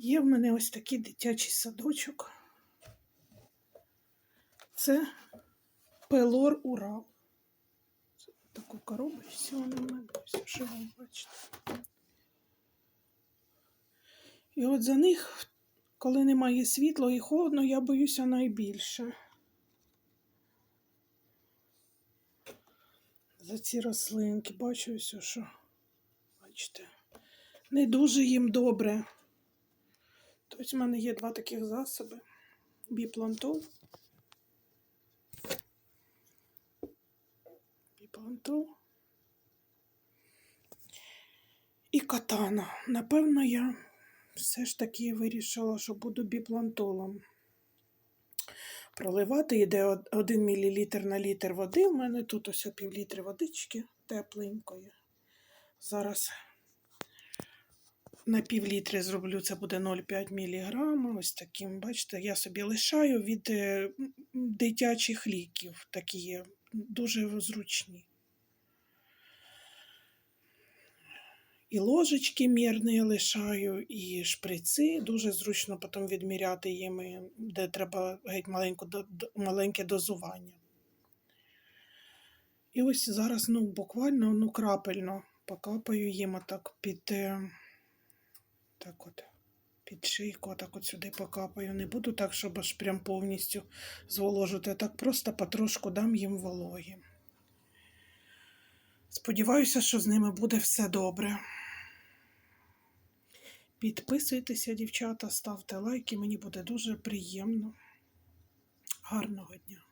Є в мене ось такий дитячий садочок. Це Пелор Урал. Це таку коробочку вона в мене ось що ви бачите. І от за них, коли немає світла і холодно, я боюся найбільше. За ці рослинки бачу ось, що, бачите, не дуже їм добре. Тобто в мене є два таких засоби. Біплантол. Біплантол. І катана. Напевно, я все ж таки вирішила, що буду біплантолом. Проливати йде 1 мл на літр води. У мене тут ось пів літри водички тепленької. Зараз на пів літри зроблю, це буде 0,5 мг. Ось таким, бачите, я собі лишаю від е, дитячих ліків. Такі є, дуже зручні. І ложечки мірні лишаю, і шприци. Дуже зручно потім відміряти їми, де треба геть маленьку, маленьке дозування. І ось зараз, ну, буквально, ну, крапельно покапаю їм отак під, е, так от, під шийку, так от сюди покапаю. Не буду так, щоб аж прям повністю зволожити. Так просто потрошку дам їм вологі. Сподіваюся, що з ними буде все добре. Підписуйтеся, дівчата, ставте лайки, мені буде дуже приємно. Гарного дня!